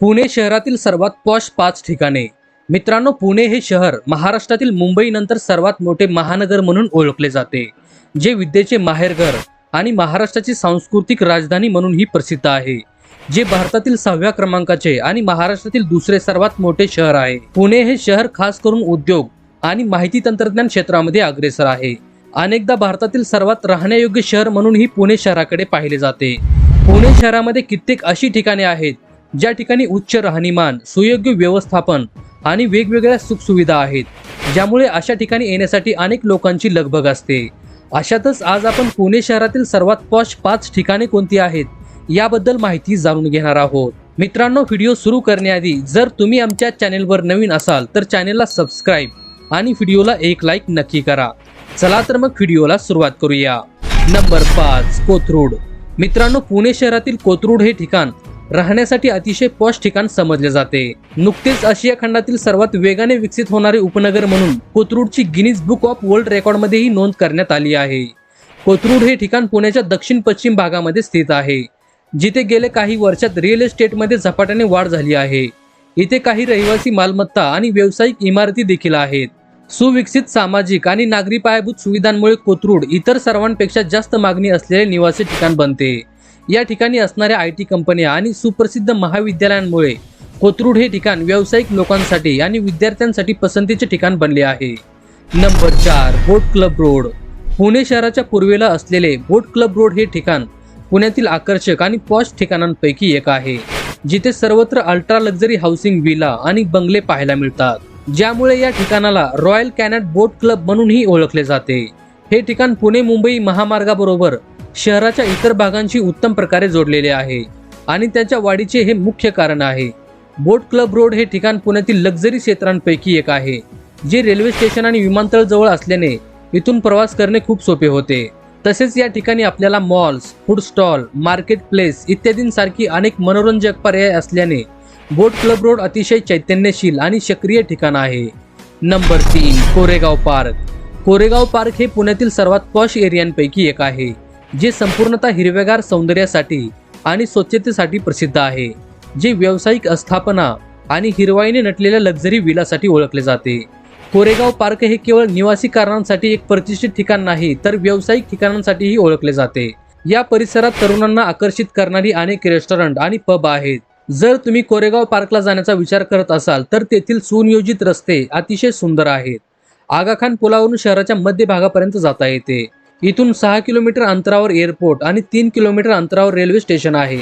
पुणे शहरातील सर्वात पॉश पाच ठिकाणे. मित्रांनो पुणे हे शहर महाराष्ट्रातील मुंबईनंतर सर्वात मोठे महानगर म्हणून ओळखले जाते जे विद्येचे माहेरघर आणि महाराष्ट्राची सांस्कृतिक राजधानी म्हणूनही प्रसिद्ध आहे जे भारतातील सहाव्या क्रमांकाचे आणि महाराष्ट्रातील दुसरे सर्वात मोठे शहर आहे. पुणे हे शहर खास करून उद्योग आणि माहिती तंत्रज्ञान क्षेत्रामध्ये अग्रेसर आहे. अनेकदा भारतातील सर्वात राहण्यायोग्य शहर म्हणूनही पुणे शहराकडे पाहिले जाते. पुणे शहरामध्ये कित्येक अशी ठिकाणे आहेत ज्या ठिकाणी उच्च राहणीमान सुयोग्य व्यवस्थापन आणि वेगवेगळ्या सुखसुविधा आहेत ज्यामुळे अशा ठिकाणी येण्यासाठी अनेक लोकांची लगबग असते. अशातच आज आपण पुणे शहरातील सर्वात पॉश पाच ठिकाणे कोणती आहेत याबद्दल माहिती जाणून घेणार आहोत. मित्रांनो व्हिडिओ सुरू करण्याआधी जर तुम्ही आमच्या चॅनेलवर नवीन असाल तर चॅनेलला सबस्क्राईब आणि व्हिडिओला एक लाईक नक्की करा. चला तर मग व्हिडिओला सुरुवात करूया. नंबर पाच कोथरूड. मित्रांनो पुणे शहरातील कोथरूड हे ठिकाण राहण्यासाठी अतिशय पॉश ठिकाण समजले जाते. नुकतेच आशिया खंडातील सर्वात वेगाने विकसित होणारे उपनगर म्हणून कोथरूडची गिनीज बुक ऑफ वर्ल्ड रेकॉर्डमध्येही नोंद करण्यात आली आहे. कोथरूड हे ठिकाण पुण्याच्या दक्षिण पश्चिम भागामध्ये स्थित आहे जिथे गेले काही वर्षात रिअल इस्टेटमध्ये झपाट्याने वाढ झाली आहे. इथे काही रहिवासी मालमत्ता आणि व्यावसायिक इमारती देखील आहेत. सुविकसित सामाजिक आणि नागरी पायाभूत सुविधांमुळे कोथरूड इतर सर्वांपेक्षा जास्त मागणी असलेले निवासी ठिकाण बनते. या ठिकाणी असणाऱ्या आय टी कंपन्या आणि सुप्रसिद्ध महाविद्यालयांमुळे कोथरूड हे ठिकाण व्यावसायिक लोकांसाठी आणि विद्यार्थ्यांसाठी पसंतीचे ठिकाण बनले आहे. नंबर चार बोट क्लब रोड. पुणे शहराच्या पूर्वेला असलेले बोट क्लब रोड हे ठिकाण पुण्यातील आकर्षक आणि पॉश ठिकाणांपैकी एक आहे जिथे सर्वत्र अल्ट्रा लक्झरी हाऊसिंग विला आणि बंगले पाहायला मिळतात. ज्यामुळे या ठिकाणाला रॉयल कॅनट बोट क्लब म्हणूनही ओळखले जाते. हे ठिकाण पुणे मुंबई महामार्गाबरोबर शहराच्या इतर भागांशी उत्तम प्रकारे जोडलेले आहे आणि त्याच्या वाढीचे हे मुख्य कारण आहे. बोट क्लब रोड हे ठिकाण पुण्यातील लक्झरी क्षेत्रांपैकी एक आहे जे रेल्वे स्टेशन आणि विमानतळ जवळ असल्याने इथून प्रवास करणे खूप सोपे होते. तसेच या ठिकाणी आपल्याला malls food stall market place इत्यादींसारखी अनेक मनोरंजक पर्याय असल्याने बोट क्लब रोड अतिशय चैतन्यशील आणि सक्रिय ठिकाण आहे. नंबर तीन कोरेगाव पार्क. कोरेगाव पार्क हे पुण्यातील सर्वात पॉश एरियांपैकी एक आहे. जे संपूर्णतः हिरवेगार सौंदर्यासाठी आणि स्वच्छतेसाठी प्रसिद्ध आहे जे व्यावसायिक आस्थापना आणि हिरवाईने नटलेल्या लक्झरी विलासाठी ओळखले जाते. कोरेगाव पार्क हे केवळ निवासी कारणांसाठी एक प्रतिष्ठित ठिकाण नाही तर व्यावसायिक ठिकाणांसाठीही ओळखले जाते. या परिसरात तरुणांना आकर्षित करणारी अनेक रेस्टॉरंट आणि पब आहेत. जर तुम्ही कोरेगाव पार्कला जाण्याचा विचार करत असाल तर तेथील सुनियोजित रस्ते अतिशय सुंदर आहेत. आगाखान पुलावरून शहराच्या मध्य भागापर्यंत जाता येते. इथून सहा किलोमीटर अंतरावर एअरपोर्ट आणि तीन किलोमीटर अंतरावर रेल्वे स्टेशन आहे.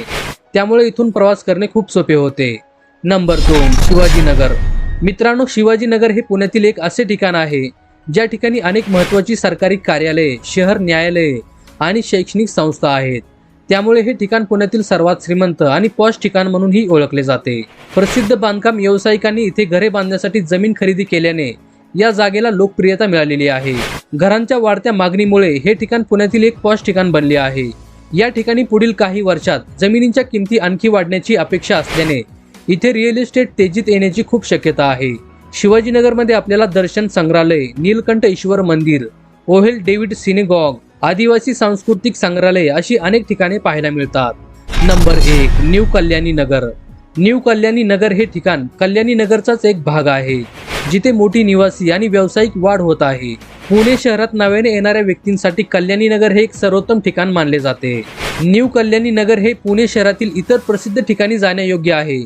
त्यामुळे इथून प्रवास करणे खूप सोपे होते. नंबर दोन शिवाजीनगर. मित्रांनो शिवाजीनगर हे पुण्यातील एक असे ठिकाण आहे ज्या ठिकाणी अनेक महत्त्वाची सरकारी कार्यालये शहर न्यायालये आणि शैक्षणिक संस्था आहेत. त्यामुळे हे ठिकाण पुण्यातील सर्वात श्रीमंत आणि पॉश ठिकाण म्हणूनही ओळखले जाते. प्रसिद्ध बांधकाम व्यावसायिकांनी इथे घरे बांधण्यासाठी जमीन खरेदी केल्याने या जागेला लोकप्रियता मिळालेली आहे. घरांच्या वाढत्या मागणीमुळे हे ठिकाण पुण्यातील एक पॉश ठिकाण बनले आहे. या ठिकाणी पुढील काही वर्षात जमिनींच्या किमती आणखी वाढण्याची अपेक्षा असल्याने इथे रिअल इस्टेट तेजीत येण्याची खूप शक्यता आहे. शिवाजीनगरमध्ये आपल्याला दर्शन संग्रहालय नीलकंठ ईश्वर मंदिर ओहेल डेव्हिड सिनेगॉग आदिवासी सांस्कृतिक संग्रहालय अशी अनेक ठिकाणे पाहायला मिळतात. नंबर एक न्यू कल्याणी नगर न्यू कल्याणी नगर हे ठिकाण कल्याणी नगरचाच एक भाग आहे. जिथे मोठी निवासी आणि व्यावसायिक वाढ होत आहे. पुणे शहरात नव्याने येणाऱ्या व्यक्तींसाठी कल्याणी नगर हे एक सर्वोत्तम ठिकाण मानले जाते. न्यू कल्याणी नगर हे पुणे शहरातील इतर प्रसिद्ध ठिकाणी जाण्यायोग्य आहे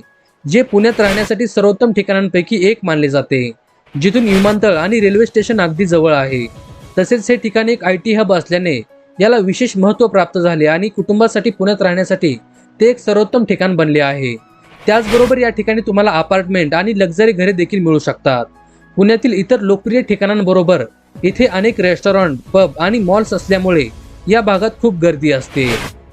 जे पुण्यात राहण्यासाठी सर्वोत्तम ठिकाणांपैकी एक मानले जाते. जिथून विमानतळ आणि रेल्वे स्टेशन अगदी जवळ आहे. तसेच हे ठिकाण एक आय टी हब असल्याने याला विशेष महत्त्व प्राप्त झाले आणि कुटुंबासाठी पुण्यात राहण्यासाठी ते एक सर्वोत्तम ठिकाण बनले आहे. त्याचबरोबर या ठिकाणी तुम्हाला अपार्टमेंट आणि लक्झरी घरे देखील मिळू शकतात. पुण्यातील इतर लोकप्रिय ठिकाणांबरोबर इथे अनेक रेस्टॉरंट पब आणि मॉल्स असल्यामुळे या भागात खूप गर्दी असते.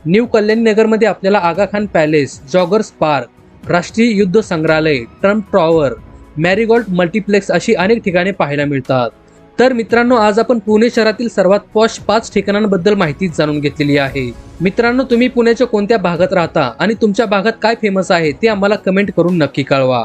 न्यू कल्याणी नगरमध्ये आपल्याला Aga Khan palace joggers park राष्ट्रीय युद्ध संग्रहालय ट्रम्प टॉवर मॅरीगॉल्ड मल्टिप्लेक्स अशी अनेक ठिकाणे पाहायला मिळतात. तर मित्रांनो आज आपण पुणे शहरातील सर्वात पॉश पाच ठिकाणांबद्दल माहिती जाणून घेतलेली आहे. मित्रांनो तुम्ही पुण्याच्या कोणत्या भागात राहता आणि तुमच्या भागात काय फेमस आहे ते आम्हाला कमेंट करून नक्की कळवा.